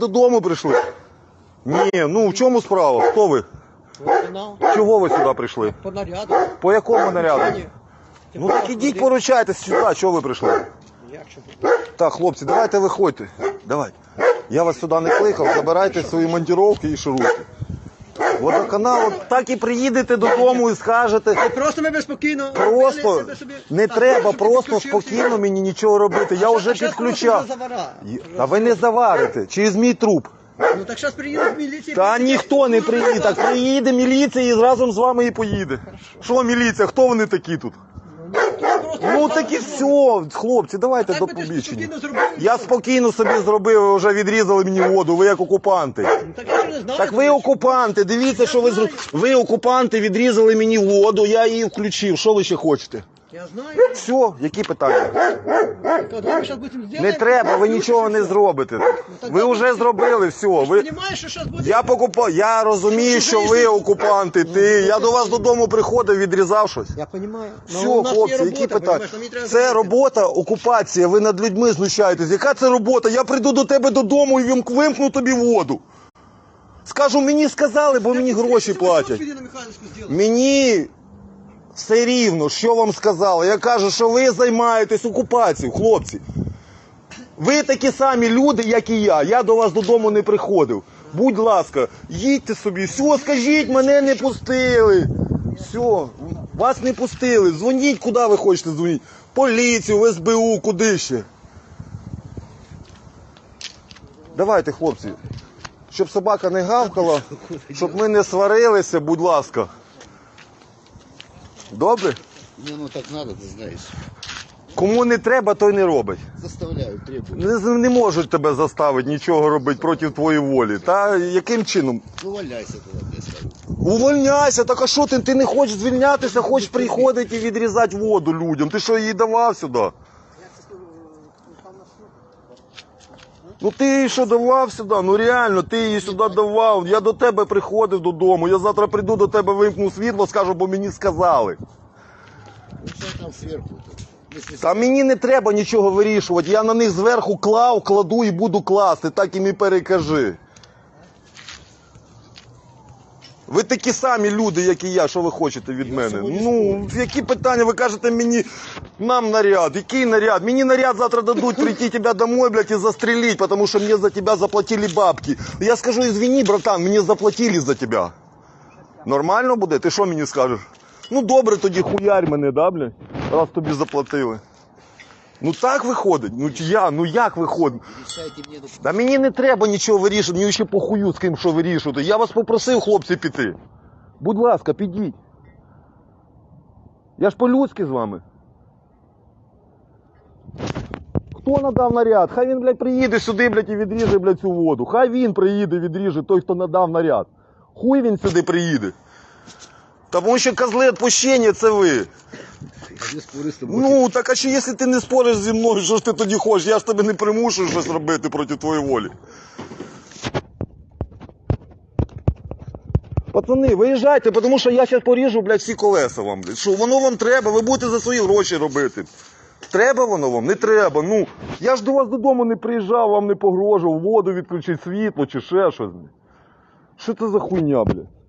Додому прийшли? Ні, ну в чому справа? Хто ви? Водоканал. Чого ви сюди прийшли? По наряду. По якому наряду? Ні. Ну так ідіть поручайтесь сюди, чого ви прийшли? Як що? Так, хлопці, давайте виходьте. Давайте. Я вас сюди не кликав, забирайте свої монтіровки і шуруйте. Водоканал, от так і приїдете додому і скажете. Просто ми безпокійно. Просто робили собі. не Так, треба, щоб ти просто підключився. спокійно мені нічого робити. Я А вже щас підключав. просто завара. Та ви не заварите через мій труп. Ну так зараз приїдуть міліції. Та ніхто не приїде. Так приїде міліція і разом з вами і поїде. Що міліція? Хто вони такі тут? Ну так і все, хлопці, давайте до побічення. Я спокійно собі зробив, ви вже відрізали мені воду, ви як окупанти. Ну, Так я не знаю. Так ви окупанти, дивіться, що ви зробили. Ви окупанти відрізали мені воду, я її включив. Що ви ще хочете? Я знаю. Все, які питання? То давай ми щас будемо Не треба, ви нічого не зробите. Ви вже зробили все. Ви... зараз буде? Я покупав, я розумію, що ви окупанти. Ти я до вас додому приходив, відрізав щось. Я розумію. Все, хлопці, які питання? Це робота, окупація. Ви над людьми знущаєтесь. Яка це робота? Я прийду до тебе додому і вим- вимкну тобі воду. Скажу, мені сказали, бо мені гроші платять. Мені все рівно, що вам сказали. Я кажу, що ви займаєтесь окупацією, хлопці. Ви такі самі люди, як і я. Я до вас додому не приходив. Будь ласка, їдьте собі. Все, скажіть, мене не пустили. Все, вас не пустили. Дзвоніть, куди ви хочете дзвонити. Поліцію, в СБУ, куди ще. Давайте, хлопці. Щоб собака не гавкала, щоб ми не сварилися, будь ласка. Добре? Ні, ну так треба, ти знаєш. Кому не треба, той не робить. Заставляю, требую. Не, не можуть тебе заставити нічого робити проти твоєї волі. Та яким чином? Ну, валяйся туда, я скажу. Увольняйся, так а що ти? Ти не хочеш звільнятися, хочеш приходити і відрізати воду людям. Ти що її давав сюди? Ну ти її що давав сюди? Ну реально, ти її сюди давав. Я до тебе приходив додому. Я завтра прийду до тебе, вимкну світло, скажу, бо мені сказали. Ну, що там зверху? Та мені не треба нічого вирішувати. Я на них зверху клав, кладу і буду класти, так і і перекажи. Ви такі самі люди, як і я, що ви хочете від мене? Ну, які питання? Ви кажете мені, нам наряд. Який наряд? Мені наряд завтра дадуть прийти тебе домой, блядь, і застрелить, тому що мені за тебе заплатили бабки. Я скажу, извини, братан, мені заплатили за тебе. Нормально буде? Ти що мені скажеш? Ну добре, тоді хуярь мене, да, блядь? Раз тобі заплатили. Ну так виходить. Ну я, ну як виходить? Та мені не треба нічого вирішувати, мені ще похую з ким що вирішувати. Я вас попросив, хлопці, піти. Будь ласка, підіть. Я ж по-людськи з вами. Хто надав наряд? Хай він, блядь, приїде сюди, блядь, і відріже, блядь, цю воду. Хай він приїде, відріже той, хто надав наряд. Хуй він сюди приїде. Тому що козли відпущення це ви. Ну, так а що якщо ти не спориш зі мною, що ж ти тоді хочеш? Я ж тебе не примушую щось робити проти твоєї волі. Пацани, виїжджайте, тому що я зараз поріжу, блядь, всі колеса вам. блядь. Що воно вам треба, ви будете за свої гроші робити. Треба воно вам? Не треба. Ну, я ж до вас додому не приїжджав, вам не погрожував, воду відключити, світло чи ще щось. блядь. Що це за хуйня, блядь?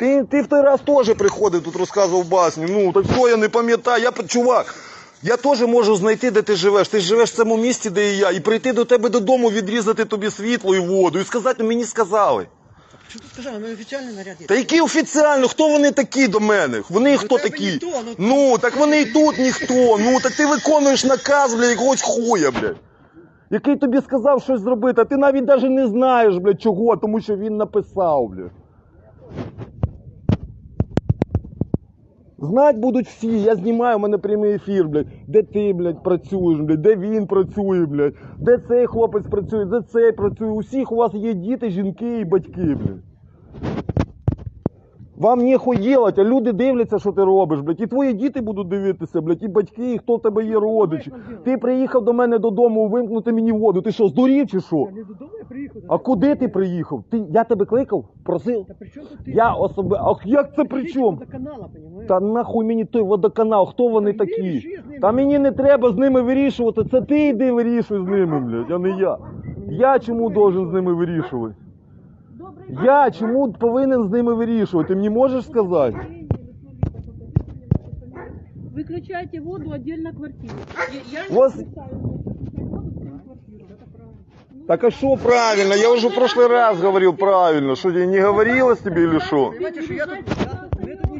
Ти, ти в той раз теж приходив, тут розказував басню. Ну, так що я не пам'ятаю. Я, чувак, я теж можу знайти, де ти живеш. Ти живеш в цьому місті, де і я, і прийти до тебе додому, відрізати тобі світло і воду, і сказати, мені сказали. Що ти сказав? Ми офіційний наряд є. Та які офіціально, хто вони такі до мене? Вони хто тебе такі? ніхто, ну- Ну, так вони і тут ніхто. Ну, так ти виконуєш наказ, блядь, якогось хуя, блядь. Який тобі сказав щось зробити, а ти навіть навіть не знаєш, блядь, чого, тому що він написав, блядь. Знать будуть всі, я знімаю, у мене прямий ефір, блядь. Де ти, блядь, працюєш, блядь, де він працює, блядь, де цей хлопець працює, де цей працює. У всіх у вас є діти, жінки і батьки, блядь. Вам нехуй делать, а люди дивляться, що ти робиш, блядь. І твої діти будуть дивитися, блядь, і батьки, і хто в тебе є родичі. Ти приїхав до мене додому вимкнути мені воду. Ти що, здурів чи що? Не додому, я приїхав. А куди ти приїхав? Ти, я тебе кликав? Просив? Та при чому тут ти? Я особи... А як це при чому? До канала, понімаєш? Та нахуй мені той водоканал, хто вони Та йди, такі? ріши з ними. Та мені не треба з ними вирішувати, це ти йди вирішуй з ними, блядь, а не я. Я чому должен з ними вирішувати? Я чому повинен з ними вирішувати? Ти мені можеш сказати? Выключайте воду отдельно квартиру. Я, я У вас- не считаю, что выключать воду в свою квартиру. Это правильно. Так а що правильно? Я уже в прошлый раз говорил правильно. Что тебе не говорилось тебе или что? Понимаете, що я тут,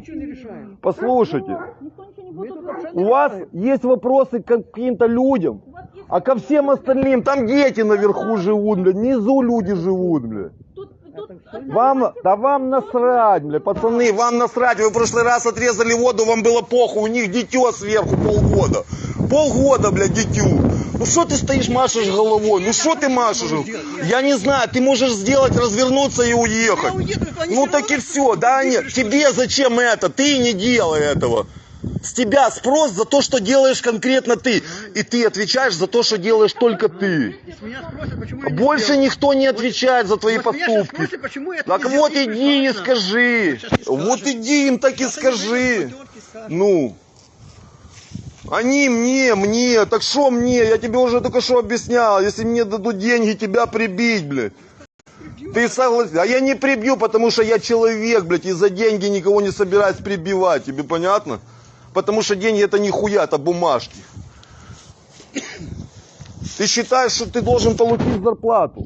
я, ми тут нічого не рішаємо. Послушайте, Никто ничего не Мы будет тут говорить. общаться у вас есть вопросы к каким-то людям, У вас есть а ко всем остальным, там дети наверху живут, блядь, внизу люди живут, блядь. тут, тут Вам, да вам насрать, бля, пацаны, вам насрать. Вы в прошлый раз отрезали воду, вам было похуй. У них дитё сверху полгода. Полгода, блядь, дитю. Ну что ты стоишь, машешь головой? Ну что ты машешь? Я не знаю, ты можешь сделать, развернуться и уехать. Ну так и все, да нет, тебе зачем это? Ты не делай этого. С тебя спрос за то, что делаешь конкретно ты. И ты отвечаешь за то, что делаешь только ты. Спросят, Больше никто не отвечает за твои Вот поступки. спросят, Так вот иди и скажи. Вот иди им так и скажи. Ну. Они мне, мне, так что мне? Я тебе уже только что объяснял. Если мне дадут деньги, тебя прибить, блядь. Ты согласен? А я не прибью, потому что я человек, блядь, и за деньги никого не собираюсь прибивать. Тебе понятно? Потому что деньги это нихуя, это бумажки. Ты считаешь, что ты должен получить зарплату?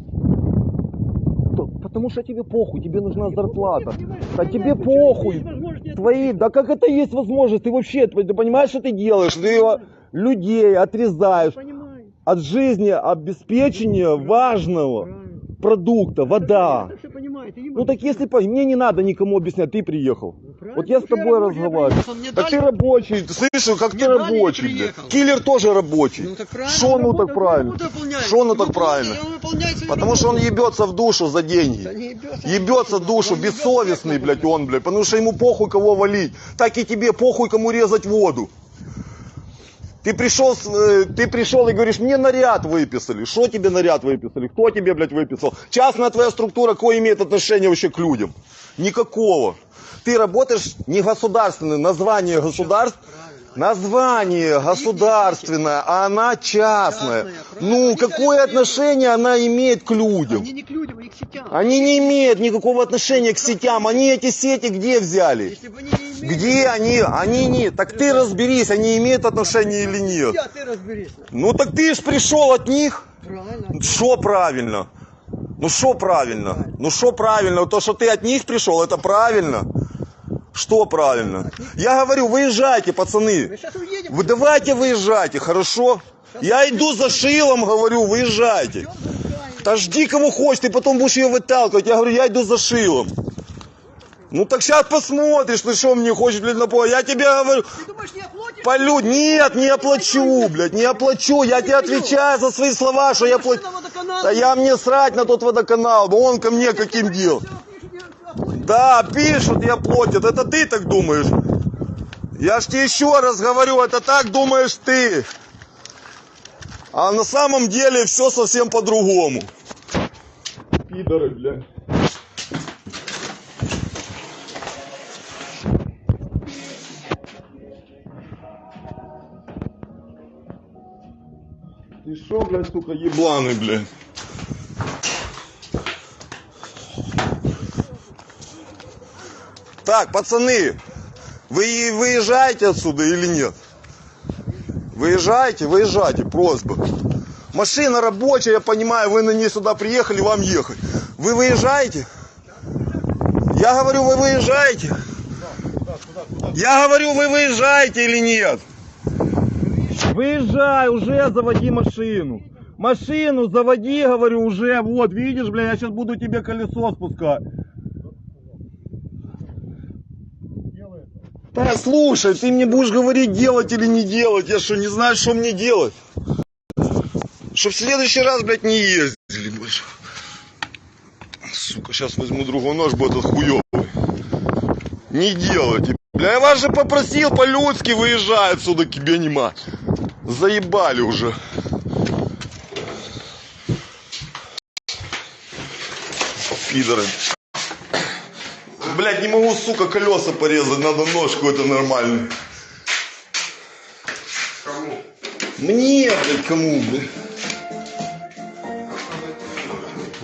То- Потому что тебе похуй, тебе нужна зарплата. Да тебе похуй. Твои, да как это есть возможность? Ты вообще, ты понимаешь, что ты делаешь? Ты его- людей отрезаешь от жизни обеспечения важного продукта, вода. Ну так если по- мне не надо никому объяснять, ты приехал. Вот я с Ну, тобой разговариваю. Так ты рабочий, слышишь, как ты рабочий, блядь. Киллер тоже рабочий. Ну так правильно. Что ну работа- так правильно? ну так Выполняет, правильно? Потому что он ебется в душу за деньги. Ебется. В душу, бессовестный, блядь, он, блядь, потому что ему похуй кого валить. Так и тебе похуй кому резать воду. Ты пришел, с- э, ты пришел и говоришь, мне наряд выписали. Что тебе наряд выписали? Кто тебе, блядь, выписал? Частная твоя структура, какое имеет отношение вообще к людям? Никакого. Ты работаешь не государственное, название государств, название государственное, а она частная. Ну, какое отношение она имеет к людям? Они не к людям, они к сетям. Они не имеют никакого отношения к сетям. Они эти сети где взяли? Где они? Они не. Так ты разберись, они имеют отношение или нет. Разберись. Ну так ты ж пришел от них. Правильно. Что правильно? Ну что правильно? Ну что правильно? То, что ты от них пришел, это правильно? Что правильно? Я говорю, выезжайте, пацаны. Мы сейчас уедем. Вы давайте выезжайте, хорошо? Я иду за шилом, говорю, выезжайте. Да жди кого хочешь, ты потом будешь ее выталкивать. Я говорю, я иду за шилом. Ну так сейчас посмотришь, ты что мне хочешь, блядь, напомнить. Я тебе говорю, Ты думаешь, не оплатишь? полю, нет, не оплачу, блядь, не оплачу. Я тебе отвечаю за свои слова, что я плачу. На. Да я мне срать на тот водоканал, но он ко мне каким дел. Да, пишут и оплатят, это ты так думаешь. Я ж тебе еще раз говорю, это так думаешь ты. А на самом деле все совсем по-другому. Пидоры, блядь. Ты шо, блядь, сука, ебланы, блядь? Так, пацаны, вы выезжаете отсюда или нет? Выезжаете, выезжайте, просьба. Машина рабочая, я понимаю, вы на ней сюда приехали, вам ехать. Вы выезжаете? Я говорю, вы выезжаете? Я говорю, вы выезжаете или нет? Выезжай, уже заводи машину. Машину заводи, говорю, уже. Вот, видишь, бля, я сейчас буду тебе колесо спускать. Да, слушай, ты мне будешь говорить, делать или не делать. Я что, не знаю, что мне делать? Чтоб в следующий раз, блядь, не ездили больше. Сука, сейчас возьму другой нож, будет хуёвый. Не делайте. Бля, я вас же попросил по-людски выезжай отсюда, тебе нема. Заебали уже. Пидоры. Блядь, не могу, сука, колеса порезать, надо нож какой-то нормальный. Кому? Мне, блядь, кому, блядь?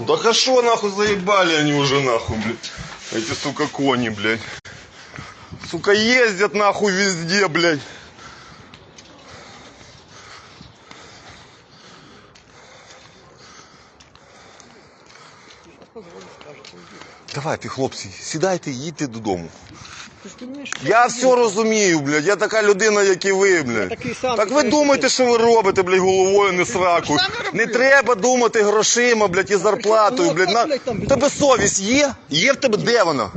Да хорошо, нахуй, заебали они уже, нахуй, блядь. Эти, сука, кони, блядь. Сука, ездят, нахуй, везде, блядь. Давайте, хлопці, сідайте і їдьте додому. Ти ж розумієш, Я все розумію, блядь. Я така людина, як і ви, блядь. такий Так ви знаєш, думаєте, що ви робите, блядь, головою, не сраку. роблю. Не треба думати грошима, блядь, і зарплатою, Ну, блядь. так, На... блядь, там, В тебе совість є? Є в тебе де вона?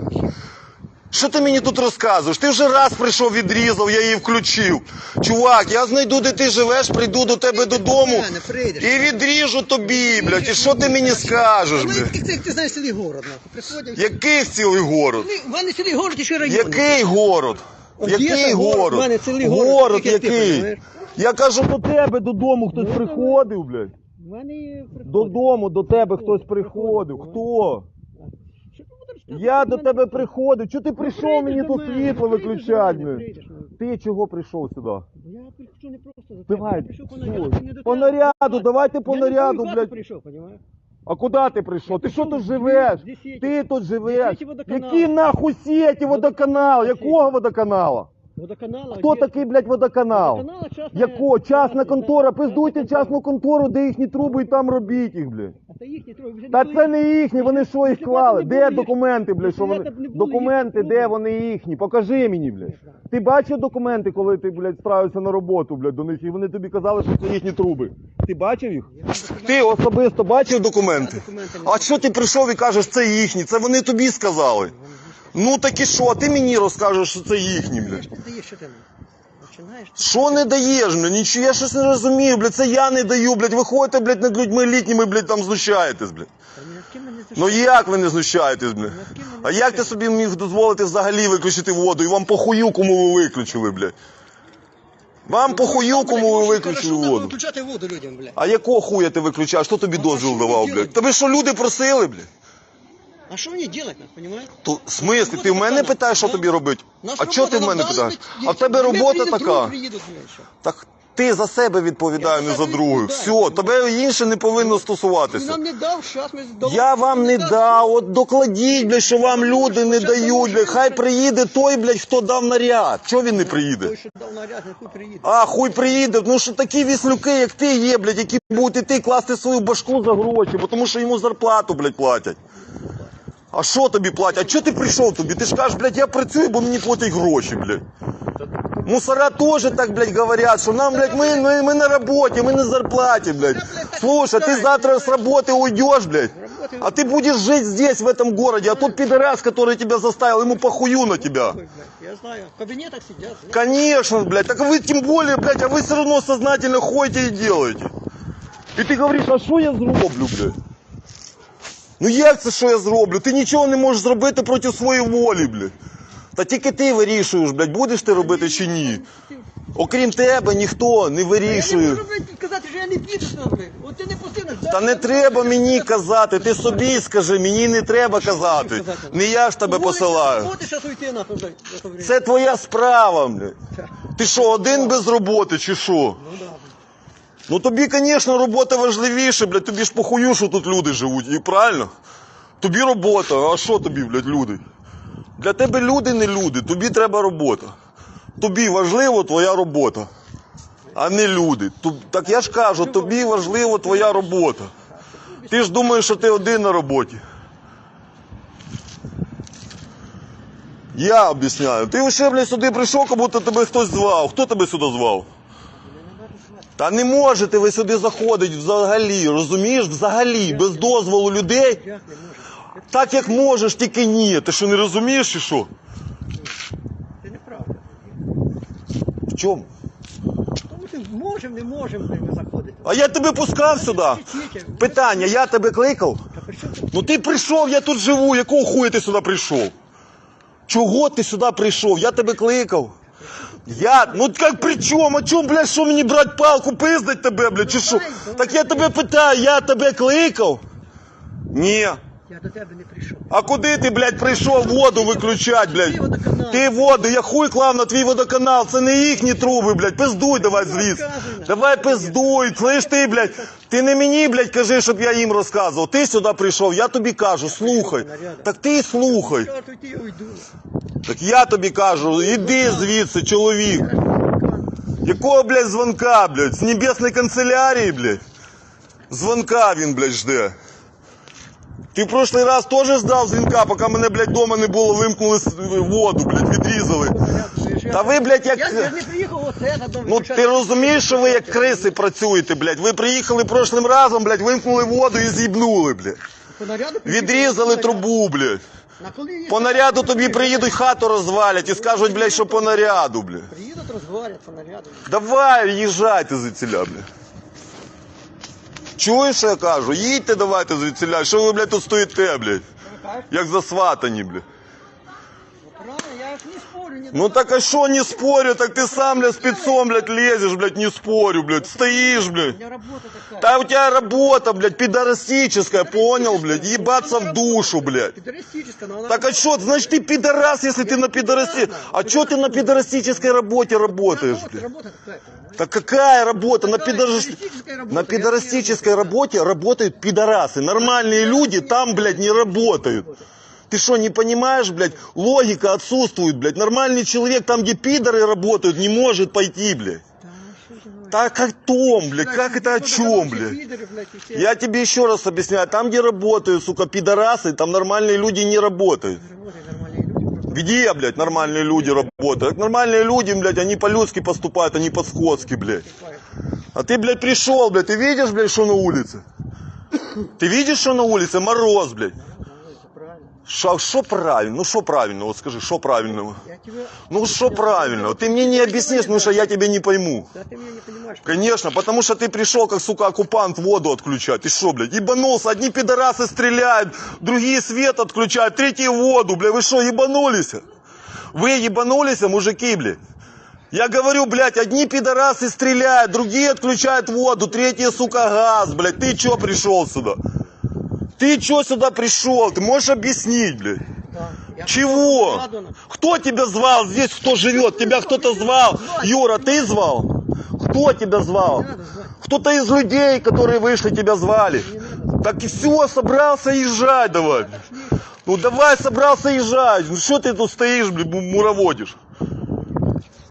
Що ти мені тут розказуєш? Ти вже раз прийшов, відрізав, я її включив. Чувак, я знайду, де ти живеш, прийду до тебе додому мене прийдеш. і відріжу тобі, блядь. І що ти мені скажеш, Ну, блядь? як ти, ти знаєш цілий город, нахуй. Який цілий город? В мене цілий город і ще район. Який город? Який город, город? мене цілий город, Город як ти, який? Я кажу, до тебе додому хтось приходив, блядь. В мене приходять. Додому до тебе хтось приходив. Хто? Що ти? Я Ти до мене тебе приходив. Чого ти Ну, прийшов прийдеш мені до тут мене, світло прийдеш до виключати? мене, блядь? прийдеш, ну. Ти чого прийшов сюди? Я прийшов не просто за тебе. Давай, Я прийшов по наряду. не до По тебе. наряду, давайте по Я не в твою наряду, хату блядь. прийшов, понімаєш? А куди ти прийшов? Ти що тут живеш? Ти тут живеш? Які нахуй сіті водоканал? Якого водоканала? Водоканала. Хто такий, блядь, водоканал? Водоканала частна. Яко? Частна контора, пиздуйте частну контору, де їхні труби і там робіть їх, блядь. А це їхні троє. вже Та не це не їхні, вони що їх клали? Де документи, блядь, що вони... Документи, де вони їхні? Покажи мені, блядь. Ти бачив документи, коли ти, блядь, справився на роботу, блядь, до них, і вони тобі казали, що це їхні труби. Ти бачив їх? Ти особисто бачив документи? А що ти прийшов і кажеш, це їхні? Це вони тобі сказали. Ну так і що? Ти мені розкажеш, що це їхні, блядь. Ти даєш, що ти починаєш? Що не даєш, блядь? Нічого, я щось не розумію, блядь, це я не даю, блядь. Ви ходите, блядь, над людьми літніми, блядь, там знущаєтесь, блядь. Ну як ви не знущаєтесь, блядь? А як ти собі міг дозволити взагалі виключити воду? І вам похую, кому ви виключили, блядь? Вам похую, кому ви виключили воду. Виключати воду людям, блядь. А якого хуя ти виключаєш? Хто тобі дозвіл давав, блядь? Тебе що люди просили, блядь? А що мені делать, нахуй, понимаєш? То в смислі, ти в мене питаєш, що тобі робити? А чого ти в мене питаєш? А в тебе робота така. Так ти за себе відповідає, не за других. Все, тебе інше не повинно Ти стосуватися. нам не дав, щас ми здали. Я вам не дав, от докладіть, блядь, що вам люди не дають, блядь. Хай приїде той, блядь, хто дав наряд. Чого він не приїде? Той, що дав наряд, нахуй приїде. А, хуй приїде, ну що такі віслюки, як ти є, блядь, які будуть іти класти свою башку за гроші, бо тому що йому зарплату, блядь, платять. А що тобі платять? А чого ти прийшов тобі? Ти ж кажеш, блядь, я працюю, бо мені платять гроші, блядь. Мусора тоже так, блядь, говорят, что нам, блядь, мы, мы, мы на работе, мы на зарплате, блядь. Слушай, ты завтра с работы уйдешь, блядь, а ты будешь жить здесь, в этом городе, а тот пидорас, который тебя заставил, ему похую на тебя. Ой, блядь, Я знаю. В кабинетах сидят. знаешь. Конечно, блядь, так вы тем более, блядь, а вы все равно сознательно ходите и делаете. І ти говориш, а що я зроблю, блядь? Ну як це що я зроблю? Ти нічого не можеш зробити проти своєї волі, блядь. Та тільки ти вирішуєш, блядь, будеш ти робити чи ні. Окрім тебе ніхто не Я не вирішує. можу, блядь, казати, що я не піду сюди. От ти не нас. Та не треба мені казати, ти собі скажи, мені не треба казати. Не я ж тебе посилаю. Ти зараз уйти нахуй, блядь. за то время. Це твоя справа, блядь. Ти що, один без роботи чи що? Ну да. Ну тобі, звісно, робота важливіше, блядь, тобі ж похую, що тут люди живуть, і правильно? Тобі робота, а що тобі, блядь, люди? Для тебе люди не люди, тобі треба робота. Тобі важливо твоя робота, а не люди. Так я ж кажу, тобі важливо твоя робота. Ти ж думаєш, що ти один на роботі. Я об'ясняю. Ти ще, блядь, сюди прийшов, як будто тебе хтось звав. Хто тебе сюди звав? Та не можете ви сюди заходити взагалі, розумієш? Взагалі, без дозволу людей. Не? Так як можеш, тільки ні. Ти що не розумієш чи що? Це неправда. В чому? Тому що можемо, не можемо ми заходити. А я тебе пускав сюди. Питання, я тебе кликав? Ну ти прийшов, я тут живу. Якого хуя ти сюди прийшов? Чого ти сюди прийшов? Я тебе кликав. Я, ну як при чому? А чому, блядь, що мені брать палку, пиздить тебе, блядь, чи що? Так я тебе питаю, я тебе кликав? Ні. Я до тебе не прийшов. А куди ти, блядь, прийшов воду виключати, блядь? Ти водоканал. Ти воду, я хуй клав на твій водоканал, це не їхні труби, блядь. Пиздуй давай розказуй. Давай пиздуй, слиш ти, блядь. Ти не мені, блядь, кажи, щоб я їм розказував. Ти сюди прийшов, я тобі кажу, слухай. Так ти й слухай. Уйду? Так я тобі кажу, іди звідси, чоловік. Якого, блядь, звонка, блядь? З небесної канцелярії, блядь? Звонка він, блядь, жде. Ти в прошлий раз теж ждав дзвінка, поки мене, блядь, дома не було, вимкнули воду, блядь, відрізали. Та ви, блядь, як... Я, я не приїхав оце на дом. Ну ти розумієш, що ви як криси працюєте, блядь? Ви приїхали прошлим разом, блядь, вимкнули воду і з'їбнули, блядь. По наряду приїхав. Відрізали трубу, блядь. На коли По наряду тобі приїдуть хату розвалять і скажуть, блядь, що по наряду, блядь. Приїдуть, розговорять по наряду. Давай, їжджайте звідсіля, блядь. Чуєш, що я кажу? Їдьте давайте звідсіля. Що ви, блядь, тут стоїте, блядь? Як засватані, блядь. Правильно, я ж не спорю. Не ну так а що не спорю, так ты сам, блядь, спецом, блядь, лезешь, блядь, не спорю, блядь, стоишь, У блядь. меня работа такая. Да у тебя работа, блядь, пидорастическая, понял, блядь, ебаться в душу, блядь. Так а что, значит ты пидорас, если ты на пидорасти... А что ты на пидорастической работе работаешь, работа, блядь? Так какая работа? На, работа? на пидорастической работе работают пидорасы. Нормальные люди там, блядь, не работают. Ты что, не понимаешь, блядь? Логика отсутствует, блядь. Нормальный человек там, где пидоры работают, не может пойти, блядь. Так о том, блядь? Как это о чем, блядь? Я тебе еще раз объясняю. Там, где работают, сука, пидорасы, там нормальные люди не работают. Где, блядь, нормальные люди работают? Нормальные люди, блядь, они по-людски поступают, они по-скотски, блядь. А ты, блядь, пришел, блядь, ты видишь, блядь, что на улице? Ты видишь, что на улице? Мороз, блядь. Правильно. Шо, шо правильно? Ну, что правильно? Вот скажи, что правильного? Я тебе... Ну, что правильного? Ты мне не объяснишь, потому что я тебя не пойму. Да ты меня не понимаешь. Конечно, потому что ты пришел, как, сука, оккупант, воду отключать. Ты что, блядь, ебанулся? Одни пидорасы стреляют, другие свет отключают, третьи воду, блядь. Вы что, ебанулись? Вы ебанулись, мужики, блядь? Я говорю, блядь, одни пидорасы стреляют, другие отключают воду, третьи, сука, газ, блядь. Ты чё пришел сюда? Ты чё сюда пришел? Ты можешь объяснить, блядь? Да. Я Чего? Кто тебя звал? Здесь кто живет? Тебя кто-то звал? Юра, ты звал? Кто тебя звал? Кто-то из людей, которые вышли, тебя звали. Так и все, собрался езжать давай. Ну давай, собрался езжать. Ну что ты тут стоишь, блядь, му- муроводишь?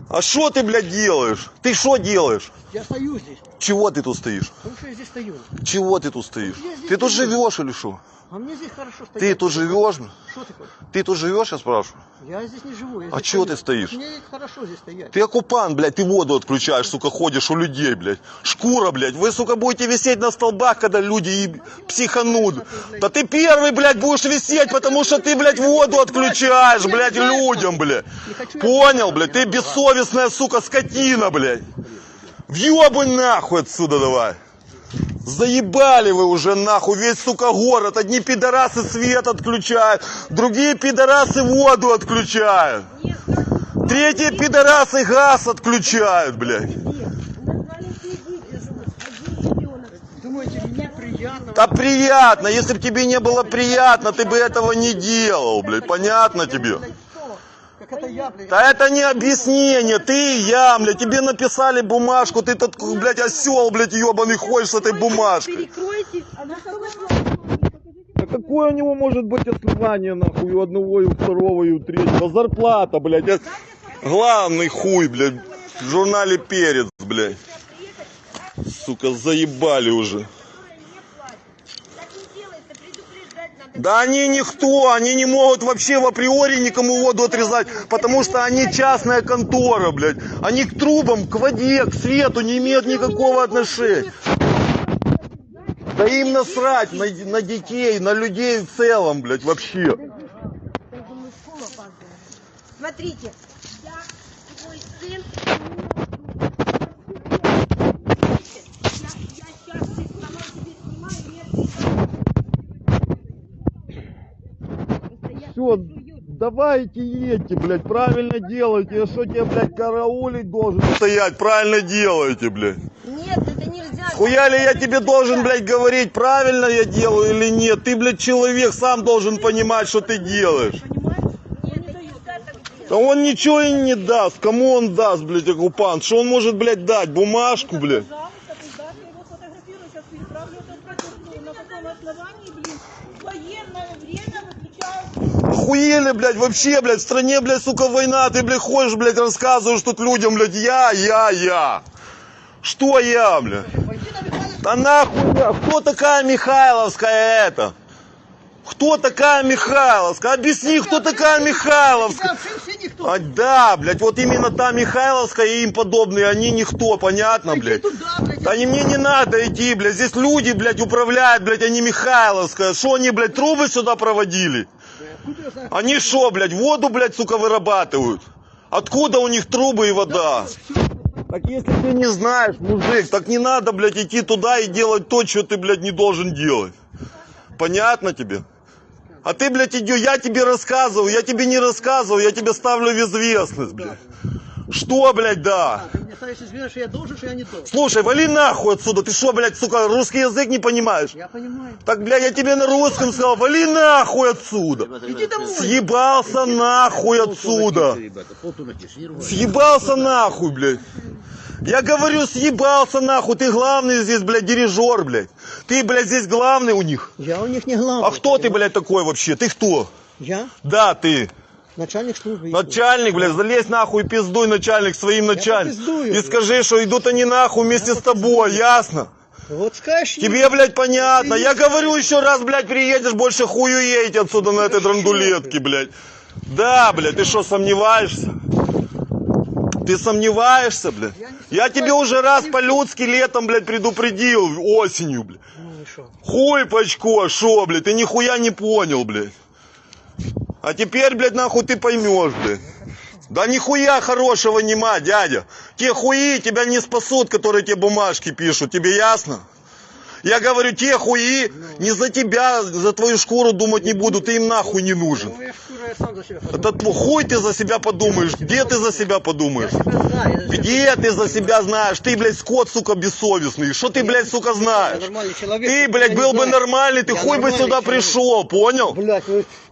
А что ты, блядь, делаешь? Ты что делаешь? Я стою здесь. Чего ты тут стоишь? Потому что я здесь стою. Чего ты тут стоишь? Я здесь Ты тут стою. живешь или что? А мне здесь хорошо стоять. Ты тут живешь? Что ты хочешь? Ты тут живешь, я спрашиваю? Я здесь не живу. я А здесь чего стою. ты стоишь? Мне хорошо здесь стоять. Ты оккупант, блядь, ты воду отключаешь, сука, ходишь у людей, блядь. Шкура, блядь. Вы, сука, будете висеть на столбах, когда люди и психанут. Да ты первый, блядь, будешь висеть, потому что ты, блядь, воду отключаешь, блядь, людям, блядь. Понял, блядь? Ты бессовестная, сука, скотина, блядь. Въебай нахуй отсюда давай. Заебали вы уже нахуй весь, сука, город. Одни пидорасы свет отключают, другие пидорасы воду отключают. Третьи пидорасы газ отключают, блядь. Да приятно, если бы тебе не было приятно, ты бы этого не делал, блядь, понятно тебе? Это я, блядь? Да это не объяснение, ты и я, блядь, тебе написали бумажку, ты тут, блядь, осел, блядь, ебаный ходишь с этой бумажкой. Перекройте, а на какой А какое у него может быть основание, нахуй, у одного, и у второго, и у третьего? Зарплата, блядь, это главный хуй, блядь, в журнале «Перец», блядь. Сука, заебали уже. Так не делается, предупреждать надо. Да они никто, они не могут вообще в априори никому воду отрезать, потому что они частная контора, блядь. Они к трубам, к воде, к свету не имеют никакого отношения. Да им насрать на, на детей, на людей в целом, блядь, вообще. Смотрите, я свой сын. Я, я сейчас сама себе снимаю, мне Все, давайте едьте, блядь, правильно делайте. Я что тебе, блядь, караулить должен стоять? Правильно делаете, блядь. Нет, это нельзя Хуяли я тебе должен, блядь, говорить, правильно я делаю или нет? Ты, блядь, человек, сам должен понимать, что ты делаешь. Да он ничего и не даст. Кому он даст, блядь, оккупант? Что он может, блядь, дать? Бумажку, блядь? Пожалуйста, пусть даже его сфотографируют, сейчас переправлю это в прокуратуру. На каком основании, блин, в военное время выключают Охуели, блядь, вообще, блядь, в стране, блядь, сука, война, ты, блядь, ходишь, блядь, рассказываешь тут людям, блядь, я, я, я. Что я, блядь? Да нахуй, я? кто такая Михайловская это? Кто такая Михайловская? Объясни, кто такая Михайловская? А, да, блядь, вот именно та Михайловская и им подобные, они никто, понятно, блядь? блядь. Да не, мне не надо идти, блядь, здесь люди, блядь, управляют, блядь, они Михайловская. Что они, блядь, трубы сюда проводили? Они что, блядь, воду, блядь, сука, вырабатывают? Откуда у них трубы и вода? Так если ты не знаешь, мужик, так не надо, блядь, идти туда и делать то, что ты, блядь, не должен делать. Понятно тебе? А ты, блядь, иди, я тебе рассказываю, я тебе не рассказываю, я тебе ставлю в известность, блядь. Что, блядь, да? Ты мне ставишь извинения, что я должен, что я не должен. Слушай, вали нахуй отсюда, ты что, блядь, сука, русский язык не понимаешь? Я понимаю. Так, блядь, я тебе на русском сказал, вали нахуй отсюда. Иди домой. Съебался нахуй отсюда. Съебался нахуй, блядь. Я говорю, съебался нахуй. Ты главный здесь, блядь, дирижер, блядь. Ты, блядь, здесь главный у них. Я у них не главный. А кто ты, блядь, такой вообще? Ты кто? Я Да, ты. Начальник службы. Начальник, блядь, залезь нахуй и пиздуй начальник своим начальником. И скажи, что идут они нахуй вместе с тобой, ясно? Вот скажешь, Тебе, блядь, понятно. Я говорю еще раз, блядь, приедешь, больше хую едь отсюда на этой драндулетке, блядь. Да, блядь, ты что, сомневаешься? Ты сомневаешься, блядь? Я тебе уже раз по-людски летом, блядь, предупредил, осенью, блядь. Ну? Хуй пачко, шо, блядь, ты нихуя не понял, блядь. А теперь, блядь, нахуй ты поймешь, блядь. Да нихуя хорошего нема, дядя. Те хуи тебя не спасут, которые тебе бумажки пишут, тебе ясно? Я говорю, те хуи не за тебя, за твою шкуру думать не будут, ты им нахуй не нужен. Ну Это тво- хуй ты за себя подумаешь, где ты за себя подумаешь? Где ты за себя знаешь? Ты, блядь, скот, сука, бессовестный. Что ты, блядь, сука, знаешь? Ты, блядь, был бы нормальный, ты хуй бы сюда пришел, понял?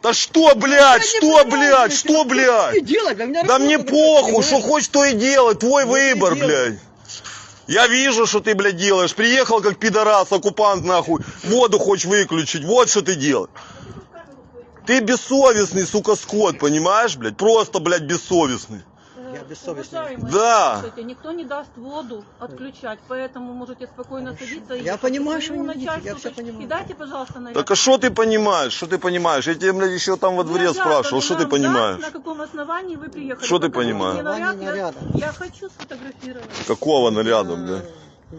Да что, блядь, что, блядь, что, блядь? да, Да мне похуй, что хочешь, то и делай, твой выбор, блядь. Я вижу, что ты, блядь, делаешь. Приехал как пидорас, оккупант, нахуй. Воду хочешь выключить. Вот что ты делаешь. Ты бессовестный, сука, скот, понимаешь, блядь? Просто, блядь, бессовестный. Уважаемые, Да. слушайте, никто не даст воду отключать, поэтому можете спокойно садиться. и Я ехать понимаю, к что своему вы не видите, я начальству. всё понимаю. И дайте, пожалуйста, наряд. Так а что ты понимаешь? Что ты понимаешь? Я тебя, блядь, еще там во дворе Наряд, спрашивал, что ты понимаешь? На каком основании вы приехали? Что ты понимаешь? мне наряд, Основании я, наряда. я хочу сфотографировать. Какого наряда, блядь?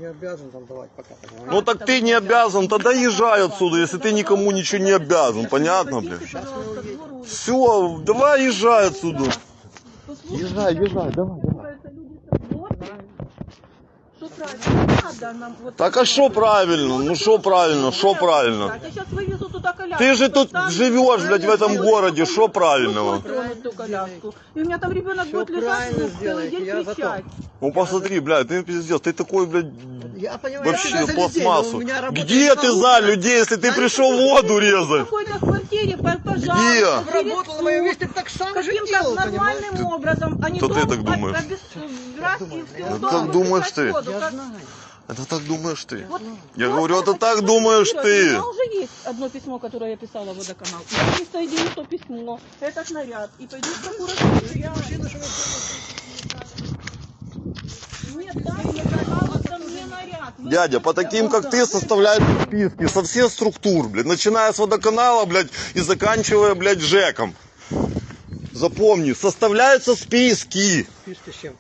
Я обязан там давать пока. понимаешь? Ну так ты не обязан, тогда езжай отсюда, если ты никому ничего не обязан, понятно, блядь? Все, давай езжай отсюда. Езжай, езжай, давай. Что правильно? Надо нам вот Так а что правильно? Ну что правильно? Что правильно? Я сейчас вывезу туда коляску. Ты же тут поставлю. живешь, блядь, в этом городе, что правильного? Ну, тронуть ту коляску. И у меня там ребенок будет лежать правильно целый сделаете, день я за то. кричать. Ну посмотри, блядь, ты пиздец, ты такой, блядь, Я понимаю, я вообще всегда за людей, пластмассу. у меня работа Где ты за людей, если ты Я пришел воду В резать? какой-то квартире, пожалуйста, Где? Работал моем месте, так сам Каким-то делал, понимаешь? нормальным образом, а не Кто ты дом так думаешь? об- обесобрать и так думаешь писать ты. Я Как- знаю. Это так думаешь ты? Вот Я говорю, это хочу так думаешь ты. У меня уже есть одно письмо, которое я писала в водоканал. Я присоединю то письмо, этот наряд и пойду в прокуратуру. Я... Нет, наряд. Вы- Дядя, по таким, как ты, составляют списки со всех структур, блядь, начиная с водоканала, блядь, и заканчивая, блядь, ЖЭКом. Запомни, составляются списки. Спишки с чем?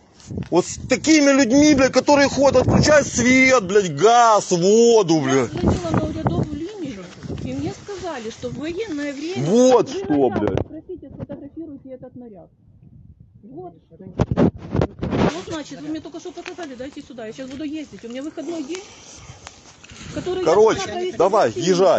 Вот с такими людьми, блядь, которые ходят, отключают свет, блядь, газ, воду, Я блядь. звонила на урядовую линию, и мне сказали, что в военное время... Вот что, блядь. Попросите, сфотографируйте этот наряд. Вот. Ну, значит, вы мне только что показали, дайте сюда. Я сейчас буду ездить. У меня выходной день, который... я Короче, провести давай, езжай.